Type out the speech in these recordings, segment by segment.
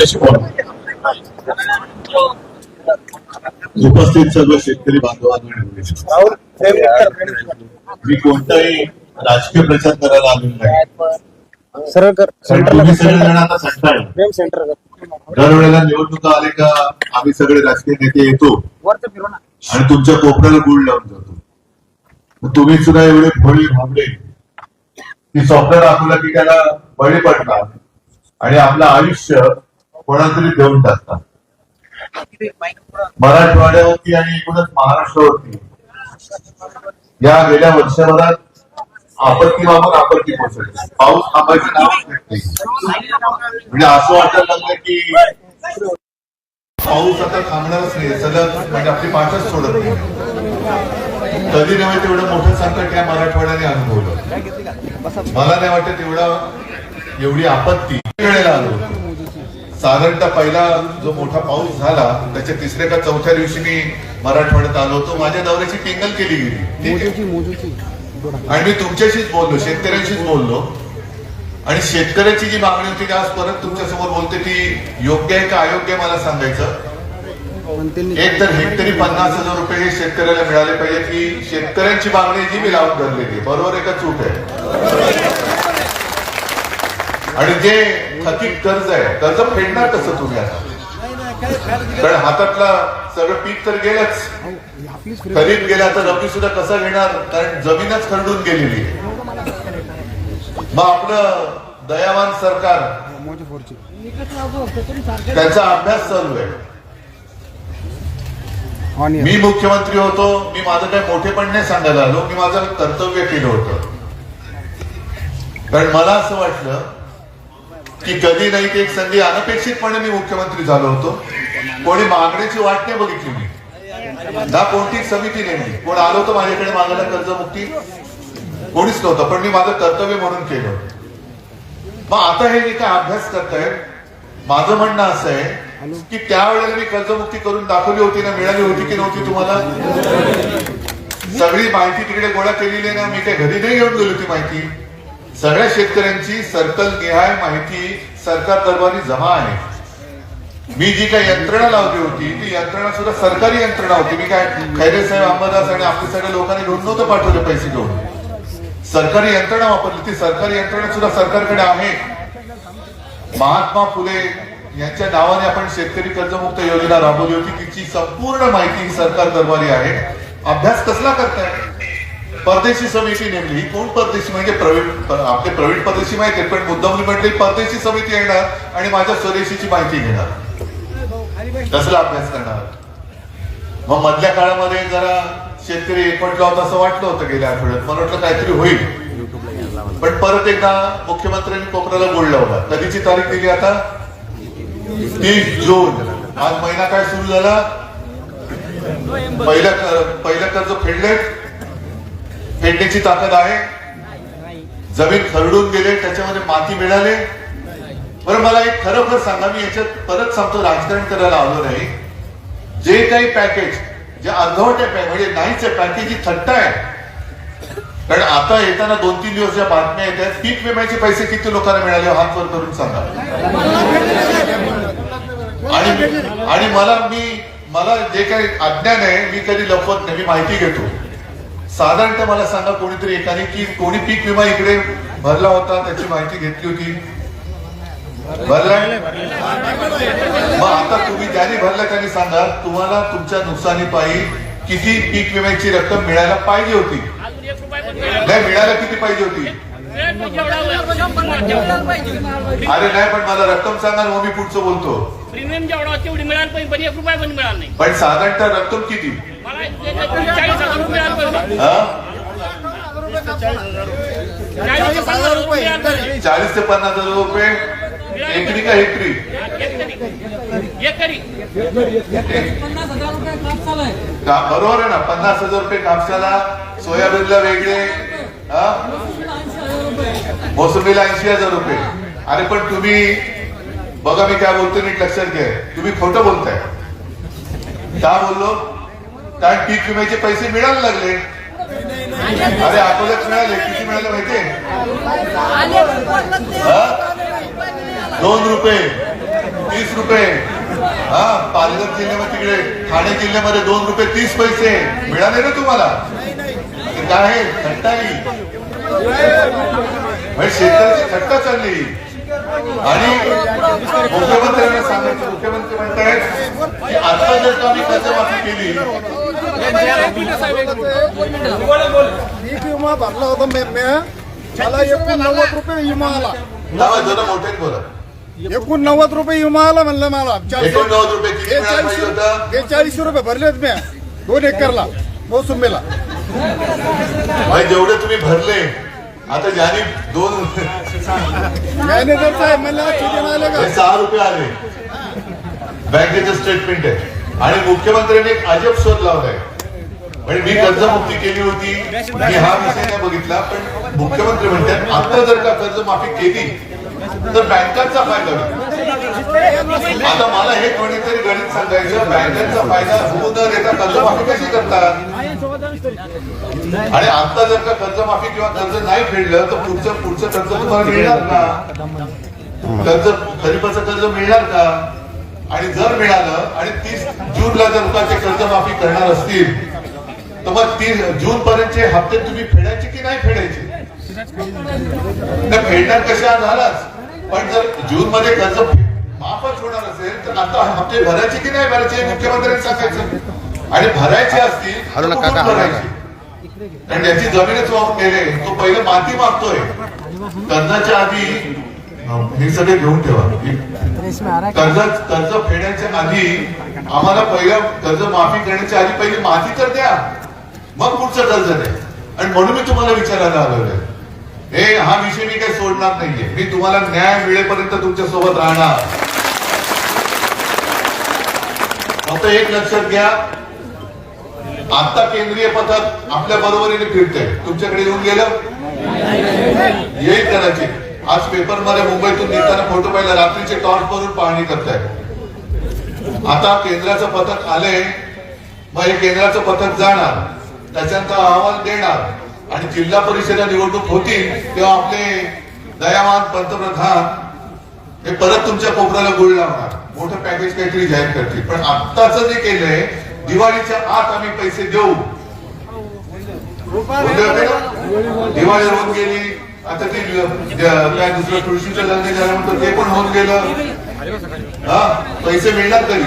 आपल्याशी बोला उपस्थित सर्व शेतकरी बांधवांना मी कोणताही राजकीय प्रचार करायला आलेलो नाही. सरळ कर सांगताय दरवेळेला निवडणुका आले का आम्ही सगळे राजकीय नेते येतो. आणि तुमच्या कोपऱ्याला गुळ लावून जातो. तुम्ही सुद्धा एवढे भोळी भाबडे की स्वप्न दाखवलं की त्याला बळी पडतात आणि आपलं आयुष्य कोणातरी देऊन टाकतात. मराठवाड्यावरती आणि एकूणच महाराष्ट्रावरती. या गेल्या वर्षभरात आपत्ती बाबत आपत्ती कोसळली पाऊस थांबायचं नावच नाही. म्हणजे असं वाटायला लागलं की पाऊस आता थांबणारच नाही. सलग म्हणजे आपली पाठच सोडत नाही. कधी नव्हे तेवढं मोठं संकट या मराठवाड्याने अनुभवलं. मला नाही वाटत एवढा एवढी आपत्ती. वेळेला आलो साधारणतः पहिला जो मोठा पाऊस झाला त्याच्या तिसऱ्या का चौथ्या दिवशी मी मराठवाड्यात आलो होतो. माझ्या दौऱ्याची टिंगल केली गेली. आणि मी तुमच्याशीच बोललो शेतकऱ्यांशीच बोललो. आणि शेतकऱ्याची जी मागणी होती ती आज परत तुमच्यासमोर बोलते ती योग्य आहे का अयोग्य मला सांगायचं? एक तर हेक्टरी पन्नास हजार रुपये हे शेतकऱ्याला मिळाले पाहिजे की शेतकऱ्यांची मागणी जी मी लावून धरलेली. बरोबर आहे का चूक आहे? आणि जे थकीत कर्ज आहे. कर्ज फेडणार कसं तुम्ही आता? कारण हातातला सगळं पीक तर गेलंच. खरीप गेला तर रब्बी सुद्धा कसा घेणार? कारण जमीनच खरडून गेलेली आहे. मग आपलं दयावान सरकार फोरची. त्याचा अभ्यास चालू आहे. मी मुख्यमंत्री होतो मी माझं काही मोठेपण नाही सांगायला आलो मी माझं कर्तव्य केलं होतं. कारण मला असं वाटलं की कधी नाही ती एक संधी अनपेक्षितपणे मी मुख्यमंत्री झालो होतो. कोणी मागण्याची वाट नाही बघितली मी. ना कोणती समिती नेमली. कोण आलो होतं माझ्याकडे मागायला कर्जमुक्ती? कोणीच नव्हतं पण मी माझं कर्तव्य म्हणून केलं. मग आता हे मी काय अभ्यास करताय? माझं म्हणणं असं आहे की त्यावेळेला मी कर्जमुक्ती करून दाखवली होती ना मिळाली होती की नव्हती तुम्हाला? सगळी माहिती तिकडे गोळा केलेली आहे ना मी काय घरी नाही घेऊन गेली होती माहिती? सगळ्या शेतकऱ्यांची सर्कल निहाय माहिती सरकार दरबारी जमा आहे. मी जी काही यंत्रणा लावली होती ती यंत्रणा सुद्धा सरकारी यंत्रणा होती. मी काय खैरे साहेब अंबादास आणि आपल्या सगळ्या लोकांनी घेऊन नव्हतं पाठवले पैसे घेऊन. सरकारी यंत्रणा वापरली ती. सरकारी यंत्रणा सुद्धा सरकारकडे आहे. महात्मा फुले यांच्या नावाने आपण शेतकरी कर्जमुक्त योजना राबवली होती. तिची संपूर्ण माहिती ही सरकार दरबारी आहे. अभ्यास कसला करताय? परदेशी समिती नेमली. ही कोण परदेशी? म्हणजे प्रवीण आपले प्रवीण परदेशी माहिती आहे पण मुद्दामली म्हटली परदेशी समिती येणार आणि माझ्या स्वदेशीची माहिती घेणार. कसला अभ्यास करणार? मग मधल्या काळामध्ये जरा शेतकरी एकवटला होता असं वाटलं होतं गेल्या आठवड्यात. मला वाटलं काहीतरी होईल. पण परत एकदा मुख्यमंत्र्यांनी कोपऱ्याला गोड लावला. कधीची तारीख दिली आता? तीस जून. आज महिना काय सुरू झाला? पहिलं पहिलं कर्ज फेडले फेडण्याची ताकद आहे. जमीन खरडून गेले त्याच्यामध्ये माती मिळाले. बरं मला एक खरोखर सांगा मी याच्यात परत सांगतो राजकारण करायला आलो नाही. जे काही पॅकेज जे अर्धवट आहे म्हणजे नाहीच आहे पॅकेज ही थट्टा आहे. कारण आता येताना दोन तीन दिवस ज्या बातम्या येत आहेत पीक विम्याचे पैसे किती लोकांना मिळाले हात वर करून सांगा. आणि आणि मला मी मला जे काही अज्ञान आहे मी कधी लपवत नाही मी माहिती घेतो. साधारणतः मला सांगा कोणीतरी एकाने की कोणी पीक विमा इकडे भरला होता त्याची माहिती घेतली होती? भरलाय मग आता तुम्ही ज्यांनी भरला त्यांनी सांगा तुम्हाला तुमच्या नुकसानीपायी किती पीक विम्याची रक्कम मिळायला पाहिजे होती? नाही मिळायला किती पाहिजे होती? अरे नाही पण मला रक्कम सांगा ना मग मी पुढचं बोलतो. प्रीमियम जेवढा तेवढी मिळाली पण एक रुपया पण मिळाला नाही. पण साधारणतः रक्कम किती? चाळीस ते पन्नास हजार रुपये. एकरी का हेक्टरी एक तरी का- बरोबर आहे ना. पन्नास हजार रुपये कापसाला. सोयाबीनला वेगळे. हा? मोसंबीला ऐंशी हजार रुपये. अरे पण तुम्ही बघा मी काय बोलतो नीट लक्षात घ्या. तुम्ही खोटं बोलताय. का बोललो? कारण पीक विम्याचे पैसे मिळायला लागले. अरे अकोल्यात मिळाले. किती मिळाले माहितीये दोन रुपये. तीस रुपये. हा पालघर जिल्ह्यामध्ये तिकडे ठाणे जिल्ह्यामध्ये दोन रुपये तीस पैसे. मिळाले ना तुम्हाला? काय आहे? आहे. म्हणजे शेतकऱ्याची थट्टा चालली. आणि मुख्यमंत्र्यांना सांगायचं मुख्यमंत्री म्हणतायत की आता जर का आम्ही कर्जमाफी केली पीक विमा भरला होता. मला. एकूण नव्वद रुपये विमा आला लावा जरा मोठ्याने बोला एकूण नव्वद रुपये विमा आला म्हणलं मला एकोणनव्वद रुपये होता भरलेत मी. दोन एकरला मोसंबीला. भाई जेवढे तुम्ही भरले आता ज्याने दोन मॅनेजर साहेब किती आले का? सहा रुपये आले. बँकेचं स्टेटमेंट आहे. आणि मुख्यमंत्र्यांनी एक अजब शोध लावलाय. म्हणजे मी कर्जमुक्ती केली होती. मी हा विषय नाही बघितला पण मुख्यमंत्री म्हणतात आता जर का कर्जमाफी केली तर बँकांचा फायदा होईल. आता मला हे कोणीतरी गणित सांगायचं बँकांचा फायदा होऊ न देता कर्जमाफी कशी करतात? आणि आता जर का कर्जमाफी किंवा कर्ज नाही फेडलं तर पुढचं पुढचं कर्ज तुम्हाला मिळणार का? कर्ज खरीपाचं कर्ज मिळणार का? आणि जर मिळालं आणि तीस जूनला जर का ते कर्जमाफी करणार असतील तर मग तीस जून पर्यंतचे हप्ते तुम्ही फेडायचे की नाही फेडायचे? फेडणार कशा झालाच. पण जर जून मध्ये कर्ज माफच होणार असेल तर आता हप्ते भरायचे की नाही भरायचे मुख्यमंत्र्यांनी सांगायचं. आणि भरायचे असतील. भरायचे? कारण त्याची जमीनच वाहून गेले. तो पहिले माती मागतोय कर्जाच्या आधी हे सगळे घेऊन ठेवा. कर्ज कर्ज फेडण्याच्या आधी आम्हाला पहिलं कर्ज माफी करण्याच्या आधी पहिली माती तर द्या. मग पुढचं कर्ज आहे. आणि म्हणून मी तुम्हाला विचारायला आलेलो आहे. हे हा विषय मी काही सोडणार नाहीये. मी तुम्हाला न्याय मिळेपर्यंत तुमच्यासोबत राहणार. फक्त एक लक्षात घ्या. आता केंद्रीय पथक आपल्या बरोबरीने फिरते तुमच्याकडे येऊन गेलं? येईल कदाचित. आज पेपरमध्ये मुंबईतून निघताना फोटो पाहिला. रात्रीचे टॉर्च वरून पाहणी करताय. आता केंद्राचं पथक आले मग हे केंद्राचं पथक जाणार. त्याच्यानंतर अहवाल देणार. आणि जिल्हा परिषदा निवडणूक होतील तेव्हा आपले दयावान पंतप्रधान हे परत तुमच्या कोपऱ्याला गुळ लावणार. मोठं पॅकेज काहीतरी जाहीर करतील. पण आत्ताच जे केलंय दिवाळीच्या आत आम्ही पैसे देऊ? दिवाळी होऊन गेली. आता ती काय दुसरं तुळशीचं लग्न झाल्यानंतर ते पण होऊन गेलं. हा पैसे मिळणार कधी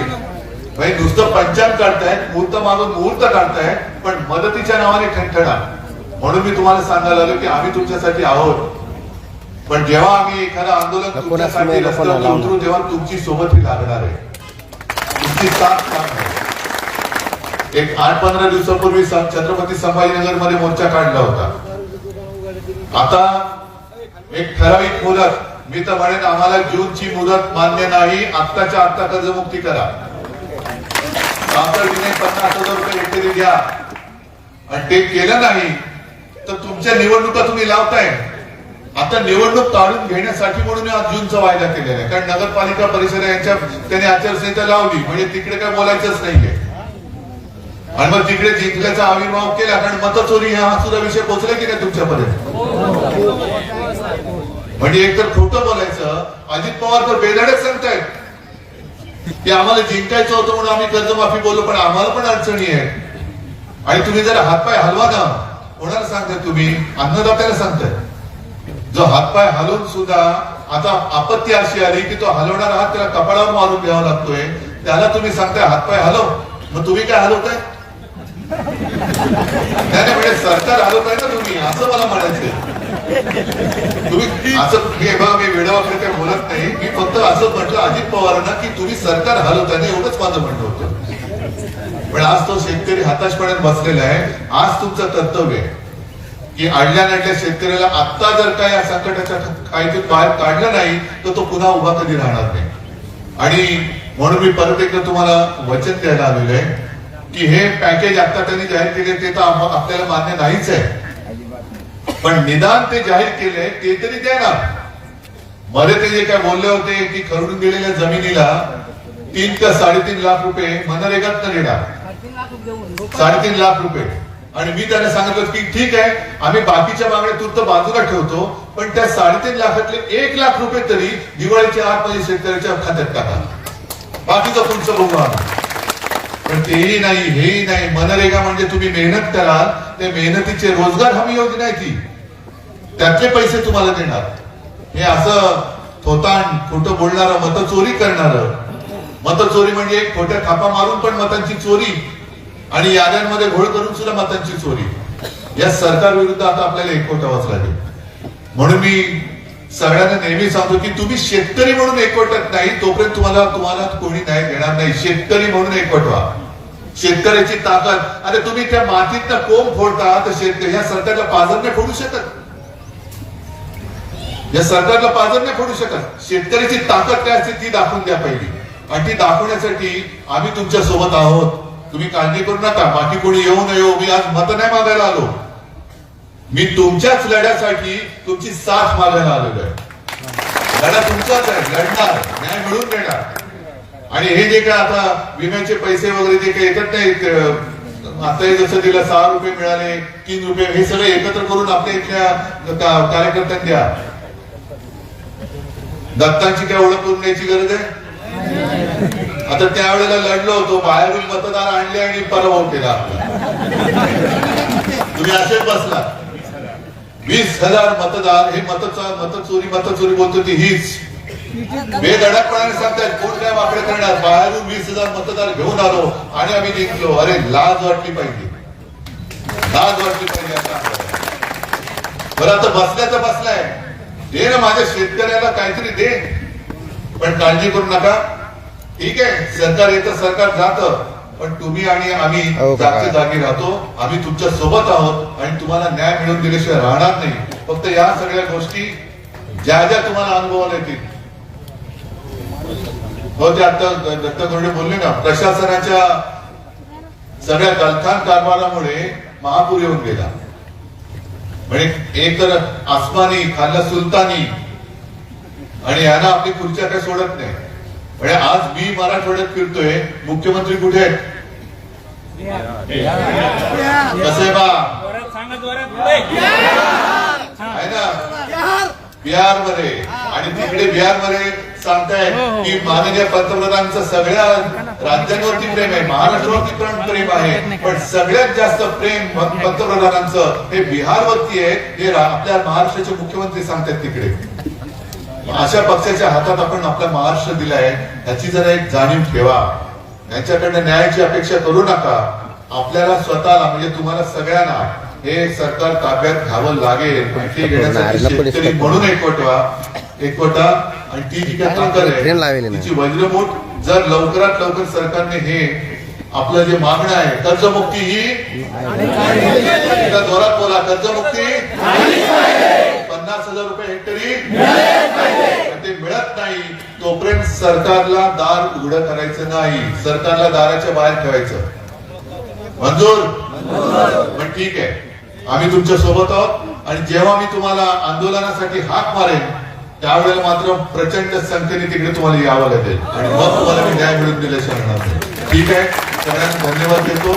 म्हणजे नुसतं पंचांग काढतायत मुहूर्त मागून मुहूर्त काढतायत. पण मदतीच्या नावाने ठणठणा म्हणून मी तुम्हाला सांगायला आलो की आम्ही तुमच्यासाठी आहोत. पण जेव्हा आम्ही एखादं आंदोलन तुमच्यासाठी रस्त्यावर उतरू तेव्हा तुमची सोबत ही लागणार आहे. तुमची साथ. एक आठ पंधरा दिवसापूर्वी छत्रपती संभाजीनगरमध्ये मोर्चा काढला होता. आता एक ठराविक मुदत मी तर म्हणेन आम्हाला जूनची मुदत मान्य नाही आत्ताच्या आत्ता कर्जमुक्ती करा. तातडीने पन्नास हजार रुपये घ्या आणि ते केलं नाही तर तुमच्या निवडणुका तुम्ही लावताय. आता निवडणूक काढून घेण्यासाठी म्हणून आज जूनचा वायदा केलेला आहे. कारण नगरपालिका परिषद यांच्या त्यांनी आचारसंहिता लावली. म्हणजे तिकडे काय बोलायचंच नाहीये. आणि मग तिकडे जिंकल्याचा आविर्भाव केला कारण मतचोरी हा सुद्धा विषय पोहोचला की नाही तुमच्यापर्यंत म्हणजे एकतर खोटं बोलायचं अजित पवार तर बेदाडच सांगतायत की आम्हाला जिंकायचं होतं म्हणून आम्ही कर्जमाफी बोललो पण आम्हाला पण अडचणी आहेत. आणि तुम्ही जरा हातपाय हलवा ना कोणाला सांगताय तुम्ही? अन्नदात्याला सांगताय. जो हातपाय हलवून सुद्धा आता आपत्ती अशी आली की तो हलवणारा हात त्याला कपाळावर मारून घ्यावा लागतोय. त्याला तुम्ही सांगताय हातपाय हलव. मग तुम्ही काय हलवताय? नाही म्हणजे सरकार हलवताय ना तुम्ही असं मला म्हणायचंय. तुम्ही असं हे बघा मी वेळा वगैरे काही बोलत नाही. मी फक्त असं म्हटलं अजित पवारांना की तुम्ही सरकार हलवताय ना एवढंच माझं म्हणणं होतं. पण आज तो शेतकरी हताशपणात बसलेला आहे. आज तुमचं कर्तव्य आहे की अडल्या नडल्या शेतकऱ्याला आत्ता जर काय या संकटाच्या खाईतून बाहेर काढलं नाही तर तो पुन्हा उभा कधी राहणार नाही. आणि म्हणून मी परत एकदा तुम्हाला वचन द्यायला आलेलं आहे की हे पॅकेज आता त्यांनी जाहीर केले ते तर आपल्याला मान्य नाहीच आहे. पण निदान ते जाहीर केले ते तरी द्या ना मध्ये ते जे काय बोलले होते की खरडून गेलेल्या जमिनीला तीन का साडेतीन लाख रुपये मनरेगात देणार. साडेतीन लाख रुपये. आणि मी त्यांना सांगितलं की ठीक आहे आम्ही बाकीच्या मागण्या तुर्त बाजूला ठेवतो पण त्या साडेतीन लाखातले एक लाख रुपये तरी दिवाळीच्या आतमध्ये शेतकऱ्याच्या खात्यात टाका. बाकीचं तुमचं बघू आम्ही. पण तेही नाही हेही नाही. मनरेगा म्हणजे तुम्ही मेहनत कराल ते मेहनतीचे रोजगार हमी योजना आहे ती. त्यातले पैसे तुम्हाला देणार. हे असं थोतांड खोटं बोलणार मत चोरी करणार मतं चोरी म्हणजे खोट्या खापा मारून पण मतांची चोरी आणि याद्यांमध्ये घोळ करून सुद्धा मतांची चोरी. या सरकार विरुद्ध आता आपल्याला एकवटावंच लागेल. म्हणून मी सगळ्यांना नेहमी सांगतो की तुम्ही शेतकरी म्हणून एकवटत नाही तोपर्यंत तुम्हाला तुम्हाला कोणी नाही देणार नाही. शेतकरी म्हणून एकवटवा शेतकऱ्याची ताकद. अरे तुम्ही त्या मातीतनं कोंब फोडता तर शेतकरी या सरकारला पाजर नाही फोडू शकत. या सरकारला पाजर नाही फोडू शकत. शेतकऱ्याची ताकद काय असते ती दाखवून द्या पहिली. आणि ती दाखवण्यासाठी आम्ही तुमच्यासोबत आहोत. तुम्ही काळजी करू नका. बाकी कोणी येऊ नये. मी आज मत नाही मागायला आलो. मी तुमच्याच लढ्यासाठी तुमची साथ मागायला आलेलो आहे. लढा तुमचाच आहे. लढणार. न्याय मिळून देणार. आणि हे जे काय आता विम्याचे पैसे वगैरे जे काही येतात नाही आता जसं तिला सहा रुपये मिळाले तीन रुपये हे सगळे एकत्र करून आपल्या इथल्या कार्यकर्त्यांनी द्या. दत्तांची काय ओळख करून द्यायची गरज आहे? आता त्यावेळेला लढलो होतो बाहेरून मतदार आणले आणि पराभव केला तुम्ही असेच बसला. वीस हजार मतदार हे मतचा मतचोरी मतचोरी बोलतो ती हीच. बेधडकपणाने सांगतायत कोण काय वाकडे करणार? बाहेरून वीस हजार मतदार घेऊन आलो आणि आम्ही जिंकलो. अरे लाज वाटली पाहिजे. लाज वाटली पाहिजे बरं आता बसल्याचं बसलाय दे ना माझ्या शेतकऱ्याला काहीतरी दे. पण काळजी करू नका. ठीक आहे सरकार येतं सरकार जातं. पण तुम्ही आणि आम्ही हो? जागच्या जागी राहतो. आम्ही तुमच्यासोबत आहोत आणि तुम्हाला न्याय मिळवून दिल्याशिवाय राहणार नाही. फक्त या सगळ्या गोष्टी ज्या ज्या तुम्हाला अनुभवाला येतील. हो ते आता दत्त गोरडे बोलले ना प्रशासनाच्या सगळ्या गलथान कारभारामुळे महापूर येऊन गेला. म्हणजे एक तर आसमानी खाल्ला सुलतानी आणि यांना आपली खुर्च्या काय सोडत नाही. म्हणजे आज मी मराठवाड्यात फिरतोय मुख्यमंत्री कुठे आहेत? कसे बा? आहे ना? बिहारमध्ये आणि तिकडे बिहारमध्ये सांगताय की माननीय पंतप्रधानांचं सगळ्या राज्यांवरती प्रेम आहे. महाराष्ट्रावरती पण प्रेम आहे. पण सगळ्यात जास्त प्रेम पंतप्रधानांचं हे बिहारवरती आहे. हे आपल्या महाराष्ट्राचे मुख्यमंत्री सांगतात तिकडे. अशा पक्षाच्या हातात आपण आपला महाराष्ट्र दिलाय याची जरा एक जाणीव ठेवा. यांच्याकडनं न्यायाची अपेक्षा करू नका. आपल्याला स्वतःला म्हणजे तुम्हाला सगळ्यांना हे सरकार ताब्यात घ्यावं लागेल. पण ते घेण्यासाठी शेतकरी म्हणून एकवटवा. एकवटा. आणि ती जी काही ताकद आहे नाही. तिची वज्रमूठ जर लवकरात लवकर सरकारने हे आपलं जे मागणं आहे कर्जमुक्ती ही जोरात बोला कर्जमुक्ती पन्नास हजार रुपये हेक्टरी तोपर्यंत सरकारला दार उघड करायचं नाही. सरकारला दाराच्या बाहेर ठेवायचं. मंजूर? पण ठीक आहे. आम्ही तुमच्यासोबत आहोत आणि जेव्हा मी तुम्हाला आंदोलनासाठी हाक मारेन त्यावेळेला मात्र प्रचंड संख्येने तिकडे तुम्हाला यावं लागेल. आणि मग तुम्हाला मी न्याय मिळून दिल्याशिवाय शकणार ठीक आहे? सगळ्यांना धन्यवाद देतो.